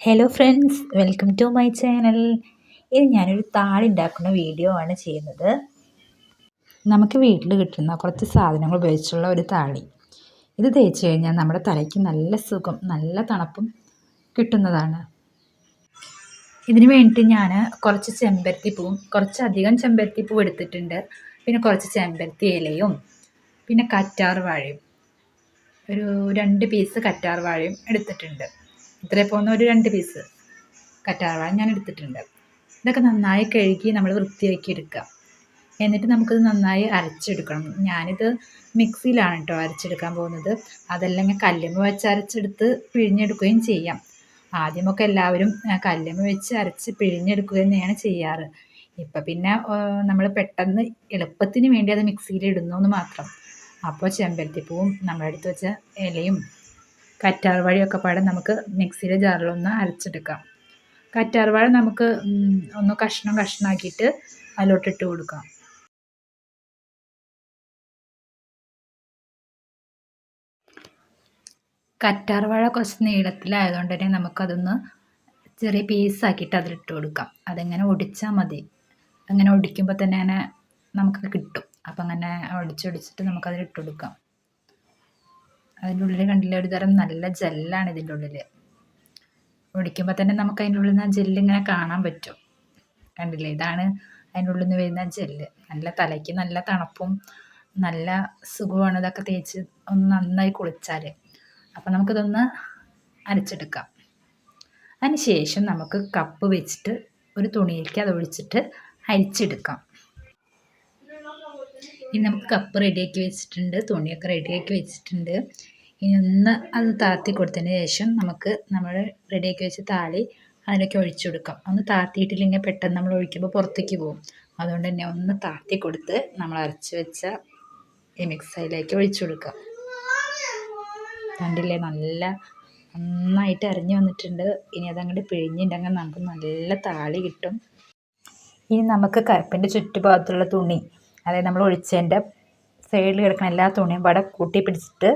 Hello friends welcome to my channel ഇത് ഞാനൊരു താളി ഉണ്ടാക്കുന്ന വീഡിയോ ആണ് ചെയ്യുന്നത്. നമുക്ക് വീട്ടിൽ കിട്ടുന്ന കുറച്ച് സാധനങ്ങൾ ഉപയോഗിച്ചുള്ള ഒരു താളി. ഇത് തേച്ച് കഴിഞ്ഞാൽ നമ്മുടെ തലയ്ക്ക് നല്ല സുഖം നല്ല തണുപ്പും കിട്ടുന്നതാണ്. ഇതിന് വേണ്ടിയിട്ട് ഞാൻ കുറച്ച് ചെമ്പരത്തിപ്പൂവും കുറച്ചധികം ചെമ്പരത്തിപ്പൂ എടുത്തിട്ടുണ്ട്. പിന്നെ കുറച്ച് ചെമ്പരത്തി ഇലയും പിന്നെ കറ്റാർ വാഴയും ഒരു രണ്ട് പീസ് കറ്റാർ വാഴയും എടുത്തിട്ടുണ്ട്. ഇത്രേ പോകുന്ന ഒരു രണ്ട് പീസ് കറ്റാർവാഴ ഞാൻ എടുത്തിട്ടുണ്ട് ഇതൊക്കെ നന്നായി കഴുകി നമ്മൾ വൃത്തിയാക്കി എടുക്കുക എന്നിട്ട് നമുക്കിത് നന്നായി അരച്ചെടുക്കണം. ഞാനിത് മിക്സിയിലാണ് കേട്ടോ അരച്ചെടുക്കാൻ പോകുന്നത്. അതല്ലെങ്കിൽ കല്ലുമ്മ വെച്ച് അരച്ചെടുത്ത് പിഴിഞ്ഞെടുക്കുകയും ചെയ്യാം. ആദ്യമൊക്കെ എല്ലാവരും കല്ലുമ്മ വെച്ച് അരച്ച് പിഴിഞ്ഞെടുക്കുക തന്നെയാണ് ചെയ്യാറ്. ഇപ്പം പിന്നെ നമ്മൾ പെട്ടെന്ന് എളുപ്പത്തിന് വേണ്ടി അത് മിക്സിയിൽ ഇടുന്നു എന്ന് മാത്രം. അപ്പോൾ ചെമ്പരത്തിപ്പൂവും നമ്മളെടുത്ത് വെച്ച ഇലയും കറ്റാർ വാഴയൊക്കെ പാടെ നമുക്ക് മിക്സിയിലെ ജാറിലൊന്ന് അരച്ചെടുക്കാം. കറ്റാർ വാഴ നമുക്ക് ഒന്ന് കഷ്ണം കഷ്ണമാക്കിയിട്ട് അതിലോട്ടിട്ട് കൊടുക്കാം. കറ്റാർ വാഴ കുറച്ച് നീളത്തിലായതുകൊണ്ട് തന്നെ നമുക്കതൊന്ന് ചെറിയ പീസാക്കിയിട്ട് അതിലിട്ട് കൊടുക്കാം. അതെങ്ങനെ ഒടിച്ചാൽ മതി. അങ്ങനെ ഒടിക്കുമ്പോൾ തന്നെ അങ്ങനെ നമുക്ക് കിട്ടും. അപ്പം അങ്ങനെ ഒടിച്ചൊടിച്ചിട്ട് നമുക്കതിലിട്ട് കൊടുക്കാം. അതിന്റെ ഉള്ളിൽ കണ്ടില്ലേ ഒരു തരം നല്ല ജെല്ലാണ് ഇതിന്റെ ഉള്ളിൽ ഒടിക്കുമ്പോൾ തന്നെ നമുക്ക് അതിന്റെ ഉള്ളിൽ നിന്ന് ആ ജെല്ലിങ്ങനെ കാണാൻ പറ്റും. കണ്ടില്ലേ ഇതാണ് അതിന്റെ ഉള്ളിൽ നിന്ന് വരുന്ന ജെല്ല് നല്ല തലയ്ക്ക് നല്ല തണുപ്പും നല്ല സുഖമാണ് ഇതൊക്കെ തേച്ച് ഒന്ന് നന്നായി കുളിച്ചാൽ അപ്പം നമുക്കിതൊന്ന് അരച്ചെടുക്കാം. അതിന് ശേഷം നമുക്ക് കപ്പ് വെച്ചിട്ട് ഒരു തുണിയിലേക്ക് അത് ഒഴിച്ചിട്ട് അരിച്ചെടുക്കാം. ഇനി നമുക്ക് കപ്പ് റെഡിയാക്കി വെച്ചിട്ടുണ്ട് തുണിയൊക്കെ റെഡിയാക്കി വെച്ചിട്ടുണ്ട്. ഇനി ഒന്ന് അത് താത്തി കൊടുത്തതിന് ശേഷം നമുക്ക് നമ്മൾ റെഡിയാക്കി വെച്ച താളി അതിലേക്ക് ഒഴിച്ചു കൊടുക്കാം. ഒന്ന് താത്തിയിട്ടില്ലെങ്കിൽ പെട്ടെന്ന് നമ്മൾ ഒഴിക്കുമ്പോൾ പുറത്തേക്ക് പോകും. അതുകൊണ്ട് തന്നെ ഒന്ന് താത്തി കൊടുത്ത് നമ്മൾ അരച്ച് വെച്ച ഈ മിക്സയിലേക്ക് ഒഴിച്ചു കൊടുക്കാം. കണ്ടില്ലേ? നല്ല നന്നായിട്ട് അരഞ്ഞു വന്നിട്ടുണ്ട്. ഇനി അതങ്ങോട്ട് പിഴിഞ്ഞിട്ടുണ്ടെങ്കിൽ നമുക്ക് നല്ല താളി കിട്ടും. ഇനി നമുക്ക് കരപ്പിന്റെ ചുറ്റുഭാഗത്തുള്ള തുണി അതായത് നമ്മൾ ഒഴിച്ചതിന്റെ സൈഡിൽ കിടക്കുന്ന എല്ലാ തുണിയും ഇവിടെ കൂട്ടി പിടിച്ചിട്ട്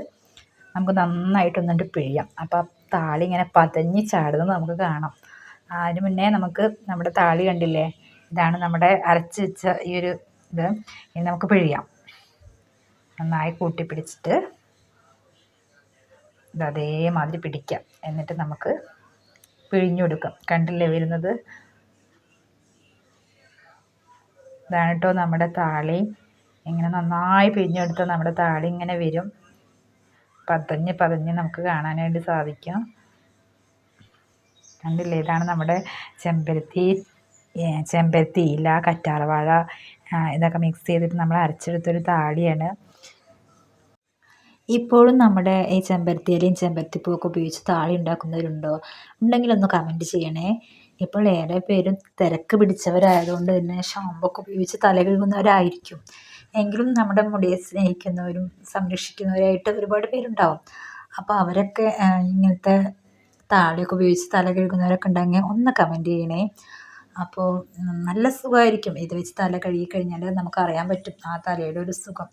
നമുക്ക് നന്നായിട്ട് ഒന്നിട്ട് പിഴിയാം അപ്പോൾ താളി ഇങ്ങനെ പതഞ്ഞ് ചാടുന്നത് നമുക്ക് കാണാം. അതിന് മുന്നേ നമുക്ക് നമ്മുടെ താളി കണ്ടില്ലേ? ഇതാണ് നമ്മുടെ അരച്ച് വെച്ച ഈ ഒരു ഇത്. ഇനി നമുക്ക് പിഴിയാം. നന്നായി കൂട്ടി പിടിച്ചിട്ട് ഇത് അതേമാതിരി പിടിക്കാം. എന്നിട്ട് നമുക്ക് പിഴിഞ്ഞു കൊടുക്കാം. കണ്ടില്ലേ വരുന്നത്? ഇതാണ് കേട്ടോ നമ്മുടെ താളി. ഇങ്ങനെ നന്നായി പിഴിഞ്ഞെടുത്താൽ നമ്മുടെ താളി ഇങ്ങനെ വരും. പതഞ്ഞ് പതഞ്ഞ് നമുക്ക് കാണാനായിട്ട് സാധിക്കും. കണ്ടില്ലേ? ഇതാണ് നമ്മുടെ ചെമ്പരത്തി ചെമ്പരത്തി ഇല കറ്റാർവാഴ ഇതൊക്കെ മിക്സ് ചെയ്തിട്ട് നമ്മൾ അരച്ചെടുത്തൊരു താളിയാണ്. ഇപ്പോഴും നമ്മുടെ ഈ ചെമ്പരത്തി ഇലയും ചെമ്പരത്തിപ്പൂവൊക്കെ ഉപയോഗിച്ച് താളി ഉണ്ടാക്കുന്നവരുണ്ടോ? ഉണ്ടെങ്കിൽ ഒന്ന് കമന്റ് ചെയ്യണേ. ഇപ്പോൾ ഏറെ പേരും തിരക്ക് പിടിച്ചവരായതുകൊണ്ട് തന്നെ ഷാമ്പൊക്കെ ഉപയോഗിച്ച് തല കഴുകുന്നവരായിരിക്കും എങ്കിലും നമ്മുടെ മുടിയെ സ്നേഹിക്കുന്നവരും സംരക്ഷിക്കുന്നവരായിട്ട് ഒരുപാട് പേരുണ്ടാവും. അപ്പോൾ അവരൊക്കെ ഇങ്ങനത്തെ താളിയൊക്കെ ഉപയോഗിച്ച് തല കഴുകുന്നവരൊക്കെ ഉണ്ടെങ്കിൽ ഒന്ന് കമന്റ് ചെയ്യണേ. അപ്പോൾ നല്ല സുഖമായിരിക്കും ഇത് വെച്ച് തല കഴുകി കഴിഞ്ഞാൽ നമുക്ക് അറിയാൻ പറ്റും ആ തലയുടെ ഒരു സുഖം.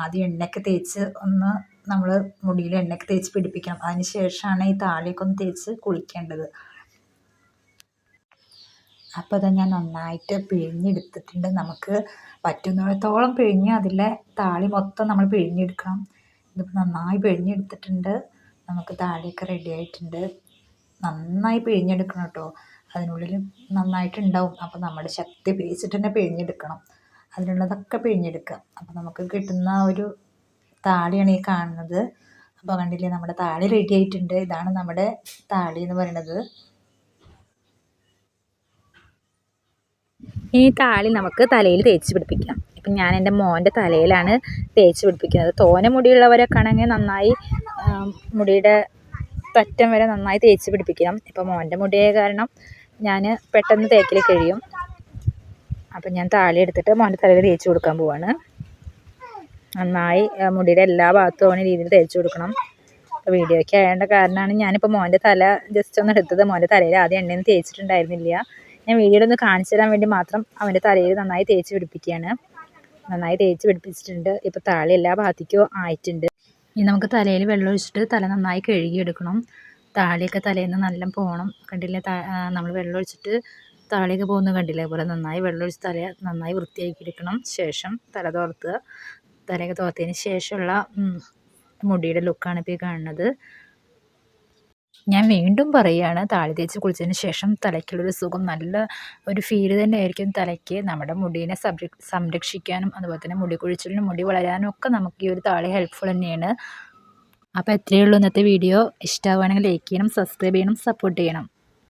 ആദ്യം എണ്ണയൊക്കെ തേച്ച് ഒന്ന് നമ്മൾ മുടിയിൽ എണ്ണയൊക്കെ തേച്ച് പിടിപ്പിക്കണം. അതിന് ശേഷമാണ് ഈ താളിയൊക്കെ ഒന്ന് തേച്ച് കുളിക്കേണ്ടത്. അപ്പോൾ അത് ഞാൻ നന്നായിട്ട് പിഴിഞ്ഞെടുത്തിട്ടുണ്ട്. നമുക്ക് പറ്റുന്നിടത്തോളം പിഴിഞ്ഞ് അതിലെ താളി മൊത്തം നമ്മൾ പിഴിഞ്ഞെടുക്കണം. ഇതിപ്പോൾ നന്നായി പിഴിഞ്ഞെടുത്തിട്ടുണ്ട്. നമുക്ക് താളിയൊക്കെ റെഡി ആയിട്ടുണ്ട്. നന്നായി പിഴിഞ്ഞെടുക്കണം കേട്ടോ. അതിനുള്ളിൽ നന്നായിട്ടുണ്ടാവും. അപ്പോൾ നമ്മുടെ ശക്തി ഉപയോഗിച്ചിട്ട് തന്നെ പിഴിഞ്ഞെടുക്കണം. അതിനുള്ളതൊക്കെ പിഴിഞ്ഞെടുക്കുക. അപ്പോൾ നമുക്ക് കിട്ടുന്ന ഒരു താളിയാണ് ഈ കാണുന്നത്. അപ്പോൾ കണ്ടില്ലേ നമ്മുടെ താളി റെഡി ആയിട്ടുണ്ട്. ഇതാണ് നമ്മുടെ താളി എന്ന് പറയുന്നത്. ഈ താളി നമുക്ക് തലയിൽ തേച്ച് പിടിപ്പിക്കാം. ഇപ്പം ഞാൻ എന്റെ മോന്റെ തലയിലാണ് തേച്ച് പിടിപ്പിക്കുന്നത്. തോനെ മുടിയുള്ളവരൊക്കെ ആണെങ്കിൽ നന്നായി മുടിയുടെ പറ്റം വരെ നന്നായി തേച്ച് പിടിപ്പിക്കണം. ഇപ്പം മോന്റെ മുടിയെ കാരണം ഞാൻ പെട്ടെന്ന് തേക്കൽ കഴിയും. അപ്പം ഞാൻ താളി എടുത്തിട്ട് മോന്റെ തലയിൽ തേച്ച് കൊടുക്കാൻ പോവാണ്. നന്നായി മുടിയുടെ എല്ലാ ഭാഗത്തും ഓണ രീതിയിൽ തേച്ച് കൊടുക്കണം. വീഡിയോയ്ക്ക് ആയതുകൊണ്ട് കാരണമാണ് ഞാനിപ്പോൾ മോന്റെ തല ജസ്റ്റ് ഒന്ന് എടുത്തത്. മോന്റെ തലയിൽ ആദ്യം എണ്ണയൊന്നും തേച്ചിട്ടുണ്ടായിരുന്നില്ല. ഞാൻ ഒന്ന് കാണിച്ചു തരാൻ വേണ്ടി മാത്രം അവന്റെ തലയിൽ നന്നായി തേച്ച് പിടിപ്പിക്കുകയാണ്. നന്നായി തേച്ച് പിടിപ്പിച്ചിട്ടുണ്ട്. ഇപ്പോൾ താളി എല്ലാ ഭാഗത്തേക്കും ആയിട്ടുണ്ട്. ഇനി നമുക്ക് തലയിൽ വെള്ളം ഒഴിച്ചിട്ട് തല നന്നായി കഴുകിയെടുക്കണം. താളിയൊക്കെ തലേന്ന് നല്ല പോകണം കണ്ടില്ലേ? നമ്മൾ വെള്ളം ഒഴിച്ചിട്ട് താളിയൊക്കെ പോകുന്നത് കണ്ടില്ലേ? അതുപോലെ നന്നായി വെള്ളം ഒഴിച്ച് തല നന്നായി വൃത്തിയാക്കി എടുക്കണം. ശേഷം തല തോർത്തുക തലയൊക്കെ തോർത്തതിന് ശേഷമുള്ള മുടിയുടെ ലുക്കാണ് ഇപ്പോൾ ഈ കാണുന്നത്. ഞാൻ വീണ്ടും പറയുകയാണ് താളി തേച്ച് കുളിച്ചതിന് ശേഷം തലയ്ക്കുള്ളൊരു സുഖം നല്ല ഒരു ഫീൽ തന്നെ ആയിരിക്കും തലയ്ക്ക്. നമ്മുടെ മുടീനെ സംരക്ഷിക്കാനും അതുപോലെ തന്നെ മുടി കൊഴിച്ചിലിനും മുടി വളരാനും ഒക്കെ നമുക്ക് ഈ ഒരു താളി ഹെൽപ്ഫുൾ തന്നെയാണ്. അപ്പോൾ എത്രയേ ഉള്ളൂ ഇന്നത്തെ വീഡിയോ ഇഷ്ടമാവുകയാണെങ്കിൽ ലൈക്ക് ചെയ്യണം സബ്സ്ക്രൈബ് ചെയ്യണം സപ്പോർട്ട് ചെയ്യണം.